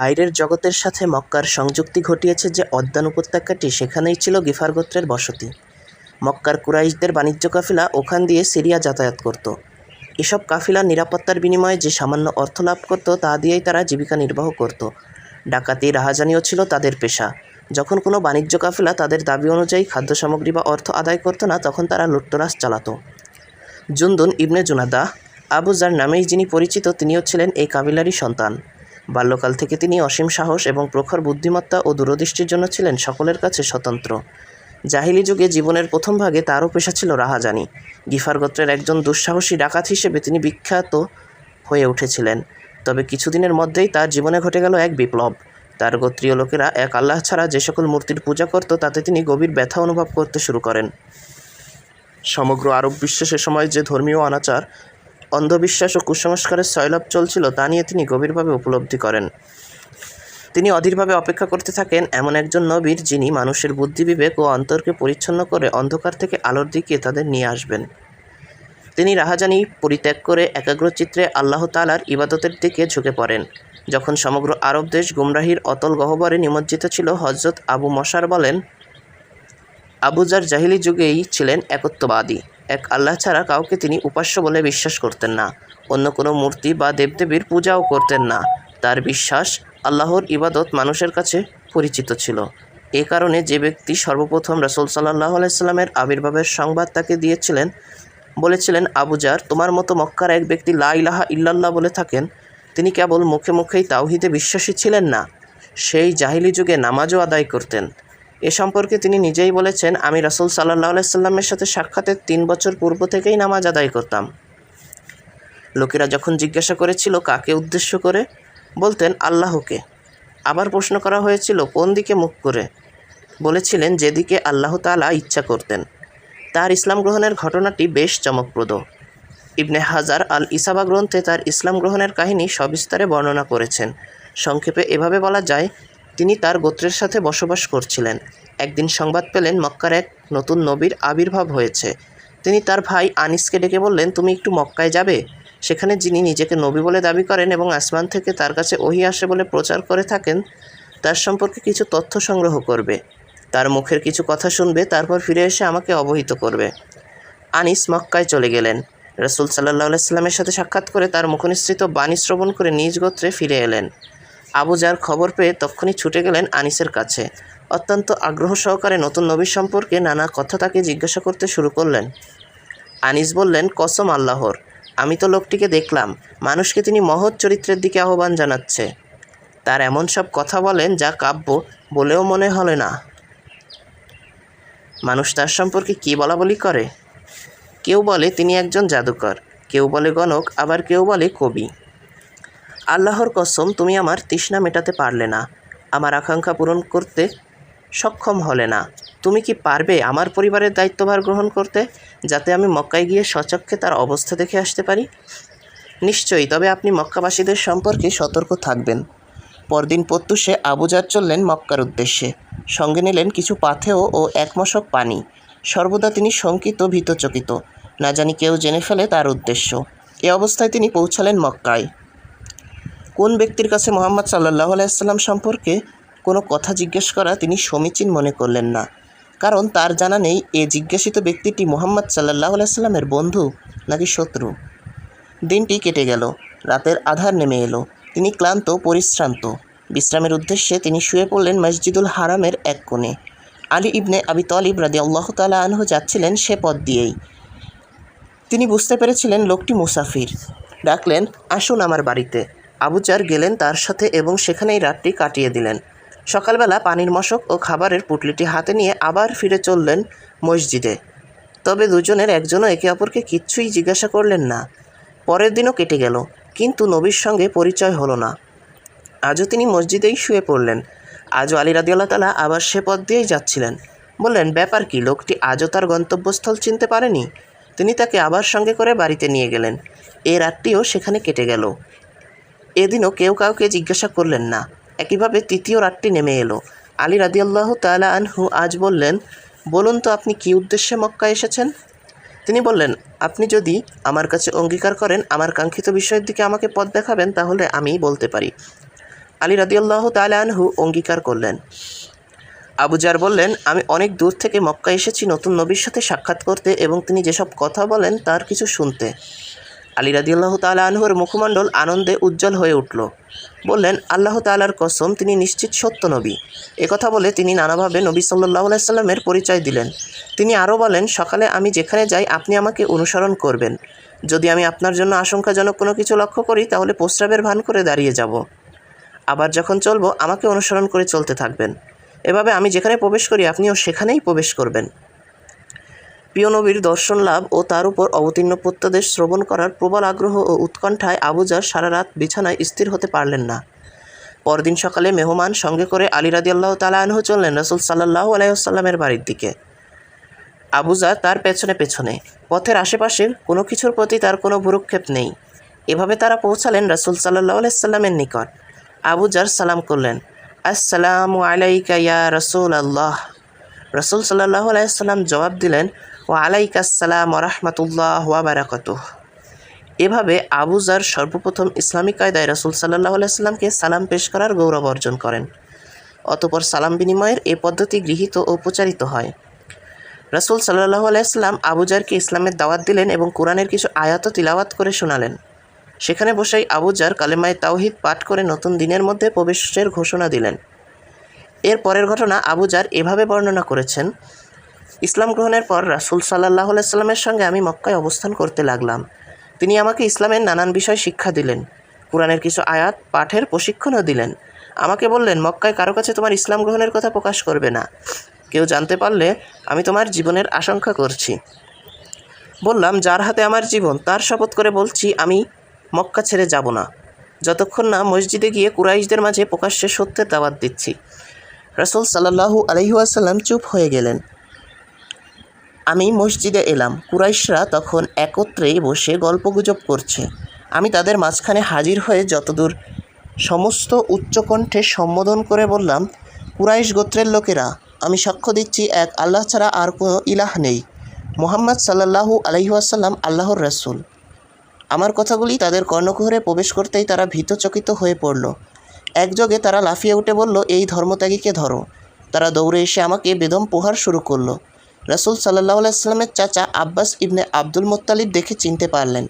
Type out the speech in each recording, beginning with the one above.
বাইরের জগতের সাথে মক্কার সংযুক্তি ঘটিয়েছে যে অদ্যান উপত্যকাটি সেখানেই ছিল গিফার গোত্রের বসতি। মক্কার কুরাইশদের বাণিজ্য কাফিলা ওখান দিয়ে সিরিয়া যাতায়াত করত। এসব কাফিলা নিরাপত্তার বিনিময়ে যে সামান্য অর্থ লাভ করত, তা দিয়েই তারা জীবিকা নির্বাহ করত। ডাকাতি রাহাজানিও ছিল তাদের পেশা। যখন কোনো বাণিজ্য কাফিলা তাদের দাবি অনুযায়ী খাদ্য সামগ্রী বা অর্থ আদায় করতো না, তখন তারা লুটতরাজ চালাতো। জুন্দুন ইবনে জুনাদা, আবু যার নামেই যিনি পরিচিত, তিনিও ছিলেন এই কাবিলারই সন্তান। বাল্যকাল থেকে তিনি অসীম সাহস এবং প্রখর বুদ্ধিমত্তা ও দূরদৃষ্টির জন্য ছিলেন সকলের কাছে স্বতন্ত্র। জাহিলি যুগে জীবনের প্রথম ভাগে তারও পেশা ছিল রাহাজানি। গিফার গোত্রের একজন দুঃসাহসী ডাকাত হিসেবে তিনি বিখ্যাত হয়ে উঠেছিলেন। তবে কিছুদিনের মধ্যেই তার জীবনে ঘটে গেল এক বিপ্লব। তার গোত্রীয় লোকেরা এক আল্লাহ ছাড়া যে সকল মূর্তির পূজা করত, তাতে তিনি গভীর ব্যথা অনুভব করতে শুরু করেন। সমগ্র আরব বিশ্বে সে সময় যে ধর্মীয় অনাচার অন্ধবিশ্বাস ও কুসংস্কারের সয়লাভ চলছিল তা নিয়ে তিনি গভীরভাবে উপলব্ধি করেন। তিনি অধীরভাবে অপেক্ষা করতে থাকেন এমন একজন নবীর যিনি মানুষের বুদ্ধি বিবেক ও অন্তরকে পরিচ্ছন্ন করে অন্ধকার থেকে আলোর দিকে তাদের নিয়ে আসবেন। তিনি রাহাজানি পরিত্যাগ করে একাগ্রচিত্রে আল্লাহ তালার ইবাদতের দিকে ঝুঁকে পড়েন। যখন সমগ্র আরব দেশ গুমরাহির অতল গহ্বরে নিমজ্জিত ছিল হজরত আবু মশার বলেন আবুজার জাহিলি যুগেই ছিলেন একত্ববাদী। এক আল্লাহ ছাড়া কাউকে তিনি উপাস্য বলে বিশ্বাস করতেন না। অন্য কোনো মূর্তি বা দেবদেবীর পূজাও করতেন না। তার বিশ্বাস আল্লাহর ইবাদত মানুষের কাছে পরিচিত ছিল। এ কারণে যে ব্যক্তি সর্বপ্রথম রসুল সাল্লাহ আলাইস্লামের আবির্ভাবের সংবাদ তাকে দিয়েছিলেন, বলেছিলেন আবুজার তোমার মতো মক্কার এক ব্যক্তি লা ইলাহা ইল্লাল্লাহ বলে থাকেন। তিনি কেবল মুখে মুখেই তাওহিদে বিশ্বাসী ছিলেন না। সেই জাহিলি যুগে নামাজও আদায় করতেন। এ সম্পর্কে তিনি নিজেই বলেছেন, আমি রাসুল সাল্লাহ আলাইস্লামের সাথে সাক্ষাতের তিন বছর পূর্ব থেকেই নামাজ আদায় করতাম। লোকেরা যখন জিজ্ঞাসা করেছিল, কাকে উদ্দেশ্য করে? বলতেন, আল্লাহকে। আবার প্রশ্ন করা হয়েছিল, কোন দিকে মুখ করে? বলেছিলেন, যেদিকে আল্লাহ তালা ইচ্ছা করতেন। তার ইসলাম গ্রহণের ঘটনাটি বেশ চমকপ্রদ। ইবনে হাজার আল ইসাবা গ্রন্থে তার ইসলাম গ্রহণের কাহিনী সবিস্তারে বর্ণনা করেছেন। সংক্ষেপে এভাবে বলা যায় তিনি তার গোত্রের সাথে বসবাস করছিলেন। একদিন সংবাদ পেলেন, মক্কার এক নতুন নবীর আবির্ভাব হয়েছে। তিনি তার ভাই আনিসকে ডেকে বললেন, তুমি একটু মক্কায় যাবে? সেখানে যিনি নিজেকে নবী বলে দাবি করেন এবং আসমান থেকে তার কাছে ওহি আসে বলে প্রচার করে থাকেন, তার সম্পর্কে কিছু তথ্য সংগ্রহ করবে। তার মুখের কিছু কথা শুনবে, তারপর ফিরে এসে আমাকে অবহিত করবে। আনিস মক্কায় চলে গেলেন। রসুল সাল্লাহ সাল্লামের সাথে সাক্ষাৎ করে তার মুখনিসৃত বাণী শ্রবণ করে নিজ গোত্রে ফিরে এলেন। আবু যার খবর পেয়ে তক্ষুনি ছুটে গেলেন আনিসের কাছে। অত্যন্ত আগ্রহ সহকারে নতুন নবীর সম্পর্কে নানা কথা তাকে জিজ্ঞাসা করতে শুরু করলেন। আনিস বললেন, কসম আল্লাহর, আমি তো লোকটিকে দেখলাম। মানুষকে তিনি মহৎ চরিত্রের দিকে আহ্বান জানাচ্ছে। তার এমন সব কথা বলেন যা কাব্য বলেও মনে হলে না। মানুষ তার সম্পর্কে কী বলা বলি করে? কেউ বলে তিনি একজন জাদুকর, কেউ বলে গণক, আবার কেউ বলে কবি। আল্লাহর কসম, তুমি আমার তৃষ্ণা মেটাতে পারলে না। আমার আকাঙ্ক্ষা পূরণ করতে সক্ষম হলে না। তুমি কি পারবে আমার পরিবারের দায়িত্বভার গ্রহণ করতে, যাতে আমি মক্কায় গিয়ে সচক্ষে তার অবস্থা দেখে আসতে পারি? নিশ্চয়ই, তবে আপনি মক্কাবাসীদের সম্পর্কে সতর্ক থাকবেন। পরদিন প্রত্যুষে আবুজার চললেন মক্কার উদ্দেশ্যে। সঙ্গে নিলেন কিছু পাথেয় ও একমশক পানি। সর্বদা তিনি শঙ্কিত, ভীতচকিত। না জানি কেউ জেনে ফেলে তার উদ্দেশ্য। এ অবস্থায় তিনি পৌঁছালেন মক্কায়। কোন ব্যক্তির কাছে মোহাম্মদ সাল্লাহ আলাইসাল্লাম সম্পর্কে কোনো কথা জিজ্ঞেস করা তিনি সমীচীন মনে করলেন না। কারণ তার জানা নেই, এ জিজ্ঞাসিত ব্যক্তিটি মোহাম্মদ সাল্লাহ আলাইসাল্লামের বন্ধু নাকি শত্রু? দিনটি কেটে গেল, রাতের আধার নেমে এলো, তিনি ক্লান্ত, পরিশ্রান্ত। বিশ্রামের উদ্দেশ্যে তিনি শুয়ে পড়লেন মসজিদুল হারামের এক কোণে। আলী ইবনে আবি তলিব রাদি আল্লাহ তালা আনহু যাচ্ছিলেন সে পথ দিয়েই। তিনি বুঝতে পেরেছিলেন লোকটি মুসাফির। ডাকলেন, আসুন আমার বাড়িতে। আবুজার গেলেন তার সাথে এবং সেখানেই রাতটি কাটিয়ে দিলেন। সকালবেলা পানির মশক ও খাবারের পুটলিটি হাতে নিয়ে আবার ফিরে চললেন মসজিদে। তবে দুজনের একজনও একে অপরকে কিচ্ছুই জিজ্ঞাসা করলেন না। পরের দিনও কেটে গেল, কিন্তু নবীর সঙ্গে পরিচয় হলো না। আজও তিনি মসজিদেই শুয়ে পড়লেন। আজও আলী রাদিয়াল্লাহ তালা আবার সে পথ দিয়েই যাচ্ছিলেন। বললেন, ব্যাপার কি, লোকটি আজও তার গন্তব্যস্থল চিনতে পারেনি? তিনি তাকে আবার সঙ্গে করে বাড়িতে নিয়ে গেলেন। এ রাতটিও সেখানে কেটে গেল। এদিনও কেউ কাউকে জিজ্ঞাসা করলেন না। একইভাবে তৃতীয় রাতটি নেমে এলো। আলী রাদিয়াল্লাহ তালা আনহু আজ বললেন, বলুন তো আপনি কী উদ্দেশ্যে মক্কা এসেছেন? তিনি বললেন, আপনি যদি আমার কাছে অঙ্গীকার করেন, আমার কাঙ্ক্ষিত বিষয়ের দিকে আমাকে পথ দেখাবেন, তাহলে আমি বলতে পারি। আলী রাদিয়াল্লাহ তালানহু অঙ্গীকার করলেন। আবুজার বললেন, আমি অনেক দূর থেকে মক্কা এসেছি নতুন নবীর সাথে সাক্ষাৎ করতে এবং তিনি যেসব কথা বলেন তার কিছু শুনতে। আলী রাদিয়াল্লাহ তালা আনহুর মুখমণ্ডল আনন্দে উজ্জ্বল হয়ে উঠল। বললেন, আল্লাহ তালার কসম, তিনি নিশ্চিত সত্য নবী। একথা বলে তিনি নানাভাবে নবী সাল্লাহ সাল্লামের পরিচয় দিলেন। তিনি আরও বলেন, সকালে আমি যেখানে যাই, আপনি আমাকে অনুসরণ করবেন। যদি আমি আপনার জন্য আশঙ্কাজনক কোনো কিছু লক্ষ্য করি, তাহলে প্রস্রাবের ভান করে দাঁড়িয়ে যাব। আবার যখন চলবো, আমাকে অনুসরণ করে চলতে থাকবেন। এভাবে আমি যেখানে প্রবেশ করি, আপনিও সেখানেই প্রবেশ করবেন। প্রিয় নবীর দর্শন লাভ ও তার উপর অবতীর্ণ প্রত্যাদেশ শ্রবণ করার প্রবল আগ্রহ ও উৎকণ্ঠায় আবুজার সারা রাত বিছানায় স্থির হতে পারলেন না। পরদিন সকালে মেহমান সঙ্গে করে আলী আল্লাহ তালা আনহু চললেন রসুল সাল্লাহ আলাইসাল্লামের বাড়ির দিকে। আবুজা তার পেছনে পেছনে, পথের আশেপাশে কোনো কিছুর প্রতি তার কোনো ভুরুক্ষেপ নেই। এভাবে তারা পৌঁছালেন রসুল সাল্লাহ আলাইসাল্লামের নিকট। আবুজার সালাম করলেন, আসসালামু আলাইকা ইয়া রসুল আল্লাহ রসুল সাল্লাহ আলাইসাল্লাম জবাব দিলেন ও আলাইকাসাল্লাম রহমতুল্লাহ বারাকাতুহ। এভাবে আবুজার সর্বপ্রথম ইসলামিক কায়দায় রসুল সাল্লাহ আলাইসাল্লামকে সালাম পেশ করার গৌরব অর্জন করেন। অতপর সালাম বিনিময়ের এ পদ্ধতি গৃহীত ও প্রচারিত হয়। রসুল সাল্লাহ আলাইসাল্লাম আবুজারকে ইসলামের দাওয়াত দিলেন এবং কোরআনের কিছু আয়াত তিলাওয়াত করে শোনালেন। সেখানে বসেই আবুজার কালেমায় তাওহিদ পাঠ করে নতুন দিনের মধ্যে প্রবেশের ঘোষণা দিলেন। এর পরের ঘটনা আবুজার এভাবে বর্ণনা করেছেন ইসলাম গ্রহণের পর রাসুল সাল্লাহ সাল্লামের সঙ্গে আমি মক্কায় অবস্থান করতে লাগলাম। তিনি আমাকে ইসলামের নানান বিষয় শিক্ষা দিলেন, কোরআনের কিছু আয়াত, পাঠের প্রশিক্ষণও দিলেন। আমাকে বললেন, মক্কায় কারও কাছে তোমার ইসলাম গ্রহণের কথা প্রকাশ করবে না। কেউ জানতে পারলে আমি তোমার জীবনের আশঙ্কা করছি। বললাম, যার হাতে আমার জীবন, তার শপথ করে বলছি, আমি মক্কা ছেড়ে যাব না। যতক্ষণ না মসজিদে গিয়ে কুরাইশদের মাঝে প্রকাশ্যে সত্যের দাওয়াত দিচ্ছি। রসুল সাল্লাহু আলহিহাসাল্লাম চুপ হয়ে গেলেন। আমি মসজিদে এলাম। কুরাইশরা তখন একত্রেই বসে গল্পগুজব করছে। আমি তাদের মাঝখানে হাজির হয়ে যতদূর সমস্ত উচ্চকণ্ঠে সম্বোধন করে বললাম, কুরাইশ গোত্রের লোকেরা, আমি সাক্ষ্য দিচ্ছি এক আল্লাহ ছাড়া আর কোনো ইলাহ নেই। মোহাম্মদ সাল্লাহু আলহিহাসাল্লাম আল্লাহর রাসুল। আমার কথাগুলি তাদের কর্ণকুহরে প্রবেশ করতেই তারা ভীতচকিত হয়ে পড়ল। একযোগে তারা লাফিয়ে উঠে বলল, এই ধর্মত্যাগীকে ধরো। তারা দৌড়ে এসে আমাকে বেদম পোহার শুরু করল। রাসুল সাল্লাহ আলাইস্লামের চাচা আব্বাস ইবনে আব্দুল মোত্তালিব দেখে চিনতে পারলেন।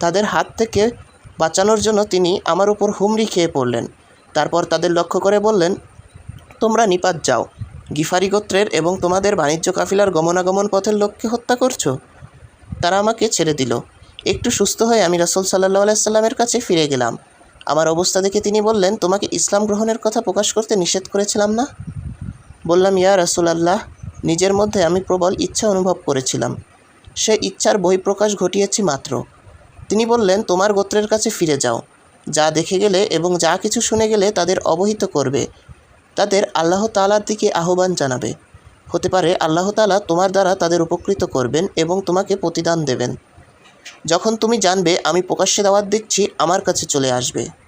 তাদের হাত থেকে বাঁচানোর জন্য তিনি আমার উপর হুমড়ি খেয়ে পড়লেন। তারপর তাদের লক্ষ্য করে বললেন, তোমরা নিপাত যাও। গিফারি গোত্রের এবং তোমাদের বাণিজ্য কাফিলার গমনাগমন পথের লোককে হত্যা করছ? তারা আমাকে ছেড়ে দিল। একটু সুস্থ হয়ে আমি রাসুল সাল্লাহ আলাইসাল্লামের কাছে ফিরে গেলাম। আমার অবস্থা দেখে তিনি বললেন, তোমাকে ইসলাম গ্রহণের কথা প্রকাশ করতে নিষেধ করেছিলাম না? বললাম, ইয়া রাসুল আল্লাহ নিজের মধ্যে আমি প্রবল ইচ্ছা অনুভব করেছিলাম। সে ইচ্ছার বহিঃপ্রকাশ ঘটিয়েছি মাত্র। তিনি বললেন, তোমার গোত্রের কাছে ফিরে যাও। যা দেখে গেলে এবং যা কিছু শুনে গেলে তাদের অবহিত করবে। তাদের আল্লাহ তালার দিকে আহ্বান জানাবে। হতে পারে আল্লাহ তালা তোমার দ্বারা তাদের উপকৃত করবেন এবং তোমাকে প্রতিদান দেবেন। যখন তুমি জানবে, আমি প্রকাশ্যে দাওয়াত দিচ্ছি, আমার কাছে চলে আসবে।